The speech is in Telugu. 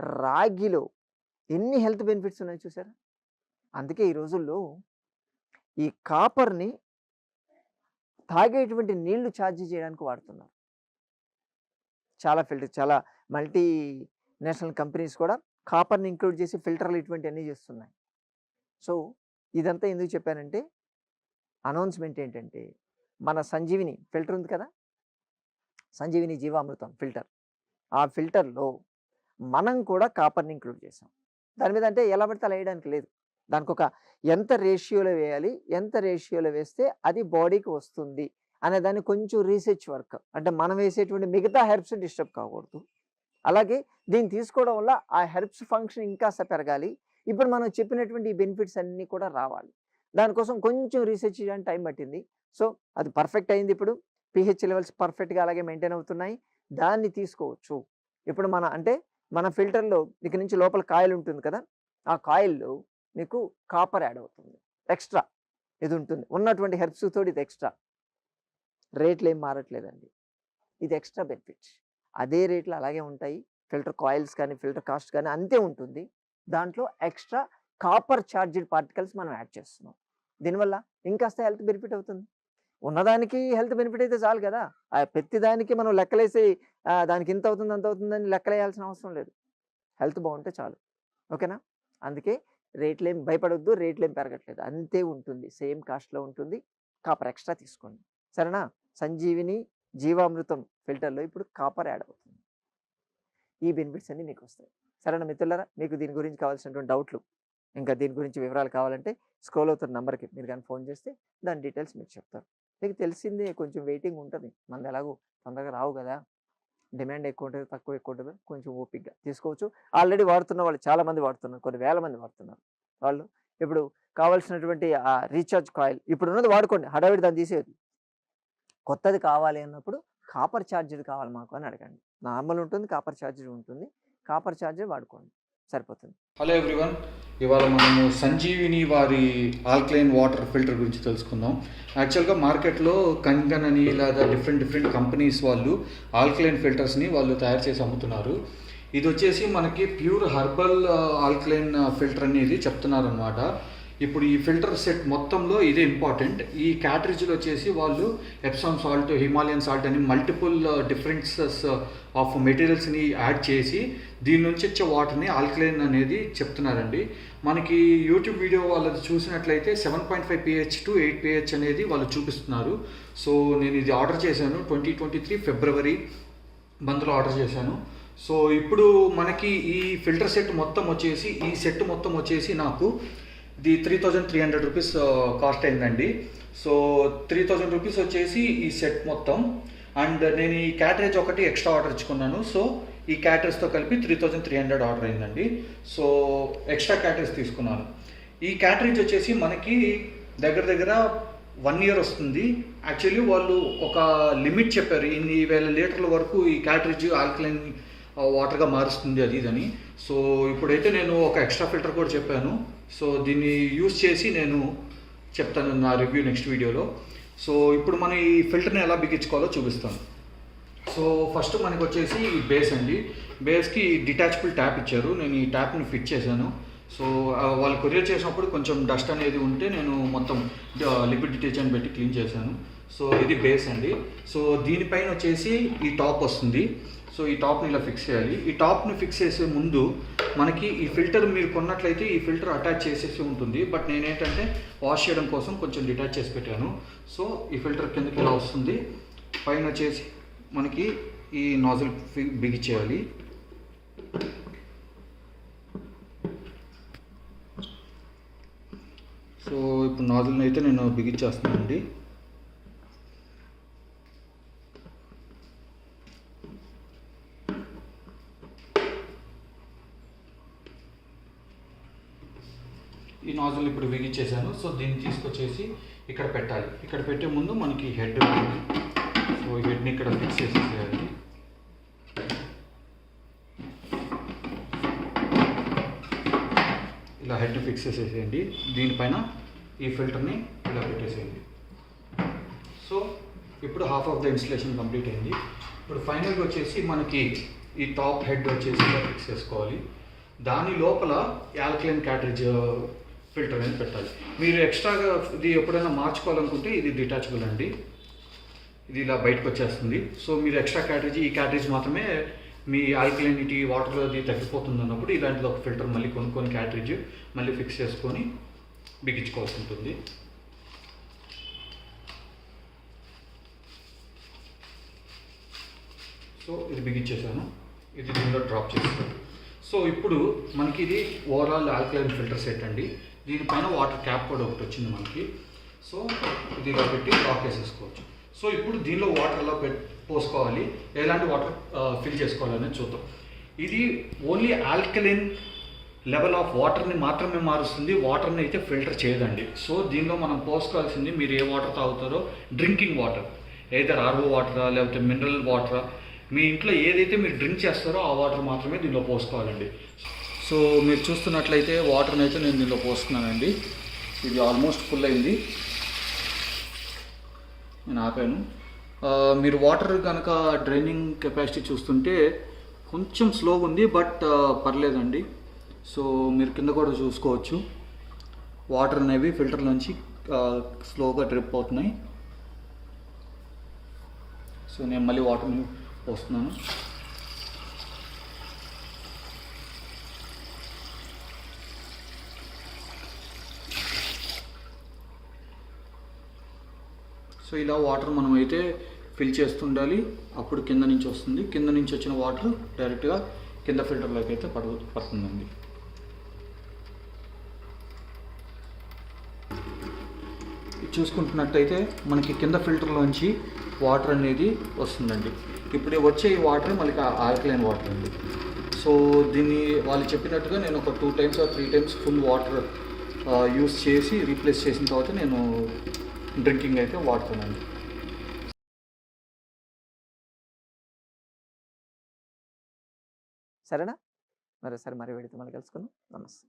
రాగిలో ఎన్ని హెల్త్ బెనిఫిట్స్ ఉన్నాయి చూసారా? అందుకే ఈ రోజుల్లో ఈ కాపర్ని తాగేటువంటి నీళ్ళు ఛార్జ్ చేయడానికి వాడుతున్నారు. చాలా ఫిల్టర్ చాలా మల్టీ నేషనల్ కంపెనీస్ కూడా కాపర్ని ఇంక్లూడ్ చేసి ఫిల్టర్లు ఇటువంటి అన్నీ చేస్తున్నాయి. సో ఇదంతా ఎందుకు చెప్పానంటే అనౌన్స్మెంట్ ఏంటంటే మన సంజీవిని ఫిల్టర్ ఉంది కదా? సంజీవిని జీవామృతం ఫిల్టర్. ఆ ఫిల్టర్లో మనం కూడా కాపర్ని ఇంక్లూడ్ చేసాం. దాని మీద అంటే ఎలా పడితే అలా వేయడానికి లేదు. దానికి ఒక ఎంత రేషియోలో వేయాలి ఎంత రేషియోలో వేస్తే అది బాడీకి వస్తుంది అనే దాన్ని కొంచెం రీసెర్చ్ వర్క్. అంటే మనం వేసేటువంటి మిగతా హెర్బ్స్ డిస్టర్బ్ కాకూడదు. అలాగే దీన్ని తీసుకోవడం వల్ల ఆ హెర్బ్స్ ఫంక్షన్ ఇంకాస్త పెరగాలి. ఇప్పుడు మనం చెప్పినటువంటి ఈ బెనిఫిట్స్ అన్నీ కూడా రావాలి. దానికోసం కొంచెం రీసెర్చ్ చేయడానికి టైం పట్టింది. సో అది పర్ఫెక్ట్ అయింది ఇప్పుడు. పిహెచ్ లెవెల్స్ పర్ఫెక్ట్గా అలాగే మెయింటైన్ అవుతున్నాయి. దాన్ని తీసుకోవచ్చు. ఇప్పుడు మన అంటే మన ఫిల్టర్లో ఇక నుంచి లోపల కాయిల్ ఉంటుంది కదా! ఆ కాయిల్లో మీకు కాపర్ యాడ్ అవుతుంది. ఎక్స్ట్రా ఇది ఉంటుంది. ఉన్నటువంటి హెర్బ్స్ తోటి ఇది ఎక్స్ట్రా. రేట్లు ఏం మారట్లేదండి. ఇది ఎక్స్ట్రా బెనిఫిట్ అదే రేట్లు అలాగే ఉంటాయి. ఫిల్టర్ కాయిల్స్ కానీ ఫిల్టర్ కాస్ట్ కానీ అంతే ఉంటుంది. దాంట్లో ఎక్స్ట్రా కాపర్ చార్జెడ్ పార్టికల్స్ మనం యాడ్ చేస్తున్నాం. దీనివల్ల ఇంకాస్త హెల్త్ బెనిఫిట్ అవుతుంది. ఉన్నదానికి హెల్త్ బెనిఫిట్ అయితే చాలు కదా. ఆ ప్రతి దానికి మనం లెక్కలేసి దానికి ఇంత అవుతుంది అంత అవుతుందని లెక్కలేయాల్సిన అవసరం లేదు. హెల్త్ బాగుంటే చాలు. ఓకేనా? అందుకే రేట్లు ఏం భయపడొద్దు రేట్లు ఏం పెరగట్లేదు. అంతే ఉంటుంది. సేమ్ కాస్ట్లో ఉంటుంది. కాపర్ ఎక్స్ట్రా తీసుకోండి. సరేనా? సంజీవిని జీవామృతం ఫిల్టర్లో ఇప్పుడు కాపర్ యాడ్ అవుతుంది. ఈ బెనిఫిట్స్ అన్నీ మీకు వస్తాయి సరేనా మిత్రులరా? మీకు దీని గురించి కావాల్సినటువంటి డౌట్లు ఇంకా దీని గురించి వివరాలు కావాలంటే స్క్రోల్ అవుతున్న నెంబర్కి మీరు కానీ ఫోన్ చేస్తే దాని డీటెయిల్స్ మీకు చెప్తారు మీకు తెలిసిందే కొంచెం వెయిటింగ్ ఉంటుంది. మనది ఎలాగో తొందరగా రావు కదా. డిమాండ్ ఎక్కువ ఉంటుంది తక్కువ ఎక్కువ ఉంటుంది కొంచెం ఓపిక్గా తీసుకోవచ్చు. ఆల్రెడీ వాడుతున్న వాళ్ళు చాలా మంది వాడుతున్నారు కొన్ని వేల మంది వాడుతున్నారు. వాళ్ళు ఇప్పుడు కావాల్సినటువంటి ఆ రీఛార్జ్ కాయిల్ ఇప్పుడు ఉన్నది వాడుకోండి హడావిడి దాన్ని తీసేది కొత్తది కావాలి అన్నప్పుడు కాపర్ ఛార్జర్ కావాలి మాకు అని అడగండి. నార్మల్ ఉంటుంది కాపర్ ఛార్జర్ ఉంటుంది కాపర్ ఛార్జర్ వాడుకోండి. సరిపోతుంది. హలో ఎవ్రీవన్ ఇవాళ మనము సంజీవిని వారి ఆల్కలైన్ వాటర్ ఫిల్టర్ గురించి తెలుసుకుందాం. యాక్చువల్గా మార్కెట్లో కంగన్ అని లేదా డిఫరెంట్ డిఫరెంట్ కంపెనీస్ వాళ్ళు ఆల్కలైన్ ఫిల్టర్స్ని వాళ్ళు తయారు చేసి అమ్ముతున్నారు. ఇది వచ్చేసి మనకి ప్యూర్ హర్బల్ ఆల్కలైన్ ఫిల్టర్ అనేది చెప్తున్నారు అనమాట ఇప్పుడు ఈ ఫిల్టర్ సెట్ మొత్తంలో ఇదే ఇంపార్టెంట్. ఈ క్యాటరేజ్లో వచ్చేసి వాళ్ళు ఎప్సామ్ సాల్ట్ హిమాలయన్ సాల్ట్ అని మల్టిపుల్ డిఫరెన్సెస్ ఆఫ్ మెటీరియల్స్ని యాడ్ చేసి దీని నుంచి వచ్చే వాటర్ని ఆల్కలైన్ అనేది చెప్తున్నారండి. మనకి యూట్యూబ్ వీడియో వాళ్ళది చూసినట్లయితే seven point five pH to eight pH అనేది వాళ్ళు చూపిస్తున్నారు. సో నేను ఇది ఆర్డర్ చేశాను ట్వంటీ ట్వంటీ త్రీ ఫిబ్రవరి మంత్లో ఆర్డర్ చేశాను. సో ఇప్పుడు మనకి ఈ ఫిల్టర్ సెట్ మొత్తం వచ్చేసి ఈ సెట్ మొత్తం వచ్చేసి నాకు ఇది three thousand three hundred rupees cost అయిందండి. సో త్రీ థౌజండ్ రూపీస్ వచ్చేసి ఈ సెట్ మొత్తం. అండ్ నేను ఈ క్యాటరేజ్ ఒకటి ఎక్స్ట్రా ఆర్డర్ ఇచ్చుకున్నాను. సో ఈ క్యాటరేజ్తో కలిపి three thousand three hundred order అయిందండి. సో ఎక్స్ట్రా క్యాటరేజ్ తీసుకున్నాను. ఈ క్యాటరేజ్ వచ్చేసి మనకి దగ్గర దగ్గర వన్ ఇయర్ వస్తుంది. యాక్చువల్లీ వాళ్ళు ఒక లిమిట్ చెప్పారు. ఇన్ని వేల లీటర్ల వరకు ఈ క్యాటరేజ్ ఆల్కలైన్ వాటర్గా మారుస్తుంది అది ఇదని సో ఇప్పుడైతే నేను ఒక ఎక్స్ట్రా ఫిల్టర్ కూడా చెప్పాను. సో దీన్ని యూస్ చేసి నేను చెప్తాను నా రివ్యూ నెక్స్ట్ వీడియోలో. సో ఇప్పుడు మనం ఈ ఫిల్టర్ని ఎలా బిగించుకోవాలో చూపిస్తాను. సో ఫస్ట్ మనకు వచ్చేసి బేస్ అండి. బేస్కి డిటాచబుల్ ట్యాప్ ఇచ్చారు. నేను ఈ ట్యాప్ని ఫిట్ చేశాను. సో వాళ్ళు కొరియర్ చేసినప్పుడు కొంచెం డస్ట్ అనేది ఉంటే నేను మొత్తం లిక్విడ్ డిటర్జెంట్ పెట్టి క్లీన్ చేశాను. సో ఇది బేస్ అండి. సో దీనిపైన వచ్చేసి ఈ టాప్ వస్తుంది. సో ఈ టాప్ని ఇలా ఫిక్స్ చేయాలి. ఈ టాప్ని ఫిక్స్ చేసే ముందు మనకి ఈ ఫిల్టర్ మీరు కొన్నట్లయితే ఈ ఫిల్టర్ అటాచ్ చేసేసి ఉంటుంది. బట్ నేనేంటంటే వాష్ చేయడం కోసం కొంచెం డిటాచ్ చేసి పెట్టాను. సో ఈ ఫిల్టర్ కిందకి ఇలా వస్తుంది. పైన వచ్చేసి మనకి ఈ నాజిల్ బిగిచ్చేయాలి. సో ఇప్పుడు నాజిల్ని అయితే నేను బిగించేస్తున్నానండి. ఈ నాజిల్ ఇప్పుడు బిగించేసాను సో దీన్ని తీసుకొచ్చేసి ఇక్కడ పెట్టాలి. ఇక్కడ పెట్టే ముందు మనకి హెడ్ సో ఈ హెడ్ని ఇక్కడ ఫిక్స్ చేసేసేయాలి. హెడ్ ఫిక్స్ చేసేసేయండి. దీనిపైన ఈ ఫిల్టర్ని ఇలా పెట్టేసేయండి. సో ఇప్పుడు half of the installation complete అయింది. ఇప్పుడు ఫైనల్గా వచ్చేసి మనకి ఈ టాప్ హెడ్ వచ్చేసి ఇలా ఫిక్స్ చేసుకోవాలి. దాని లోపల యాల్కలైన్ క్యాటరేజ్ ఫిల్టర్ అనేది పెట్టాలి. మీరు ఎక్స్ట్రాగా ఇది ఎప్పుడైనా మార్చుకోవాలనుకుంటే ఇది డిటాచబుల్ అండి. ఇది ఇలా బయటకు వచ్చేస్తుంది. సో మీరు ఎక్స్ట్రా క్యాటరేజ్ ఈ క్యాటరేజ్ మాత్రమే మీ ఆల్కలైనిటీ వాటర్లో అది తగ్గిపోతుంది అన్నప్పుడు ఇలాంటిది ఒక ఫిల్టర్ మళ్ళీ కొనుక్కొని క్యాటరేజ్ మళ్ళీ ఫిక్స్ చేసుకొని బిగించుకోవాల్సి ఉంటుంది. సో ఇది బిగించేసాను. ఇది దీనిలో డ్రాప్ చేస్తాను సో ఇప్పుడు మనకి ఇది ఓవరాల్ ఆల్కలైన్ ఫిల్టర్ సెట్ అండి. దీనిపైన వాటర్ క్యాప్ కూడా ఒకటి వచ్చింది మనకి. సో ఇది ఇలా పెట్టి లాక్ వేసేసుకోవచ్చు సో ఇప్పుడు దీనిలో వాటర్ ఎలా పెట్ పోసుకోవాలి. ఎలాంటి వాటర్ ఫిల్ చేసుకోవాలనేది చూద్దాం. ఇది ఓన్లీ ఆల్కలైన్ లెవెల్ ఆఫ్ వాటర్ని మాత్రమే మారుస్తుంది. వాటర్ని అయితే ఫిల్టర్ చేయదండి. సో దీనిలో మనం పోసుకోవాల్సింది మీరు ఏ వాటర్ తాగుతారో డ్రింకింగ్ వాటర్. ఏదైతే ఆర్ఓ వాటరా లేకపోతే మినరల్ వాటరా మీ ఇంట్లో ఏదైతే మీరు డ్రింక్ చేస్తారో ఆ వాటర్ మాత్రమే దీనిలో పోసుకోవాలండి. సో మీరు చూస్తున్నట్లయితే వాటర్ని అయితే నేను దీనిలో పోస్తున్నానండి ఇది ఆల్మోస్ట్ ఫుల్ అయింది. నేను ఆపాను. మీరు వాటర్ కనుక డ్రైనింగ్ కెపాసిటీ చూస్తుంటే కొంచెం స్లోగా ఉంది బట్ పర్లేదండి. సో మీరు కింద కూడా చూసుకోవచ్చు. వాటర్ అనేవి ఫిల్టర్ నుంచి స్లోగా డ్రిప్ అవుతున్నాయి. సో నేను మళ్ళీ వాటర్ని పోస్తున్నాను. సో ఇలా వాటర్ మనం అయితే ఫిల్ చేస్తుండాలి. అప్పుడు కింద నుంచి వస్తుంది. కింద నుంచి వచ్చిన వాటర్ డైరెక్ట్గా కింద ఫిల్టర్లోకి అయితే పడ పడుతుందండి. చూసుకుంటున్నట్టయితే మనకి కింద ఫిల్టర్లోంచి వాటర్ అనేది వస్తుందండి. ఇప్పుడు వచ్చే ఈ వాటర్ మనకి ఆల్కలైన్ వాటర్ అండి. సో దీన్ని వాళ్ళు చెప్పినట్టుగా నేను ఒక two times or three times full water use చేసి రీప్లేస్ చేసిన తర్వాత నేను డ్రింకింగ్ అయితే వాడుతున్నాను. సరేనా? మరి సరే మరి వెళితే మళ్ళీ కలుసుకుందాం. నమస్తే.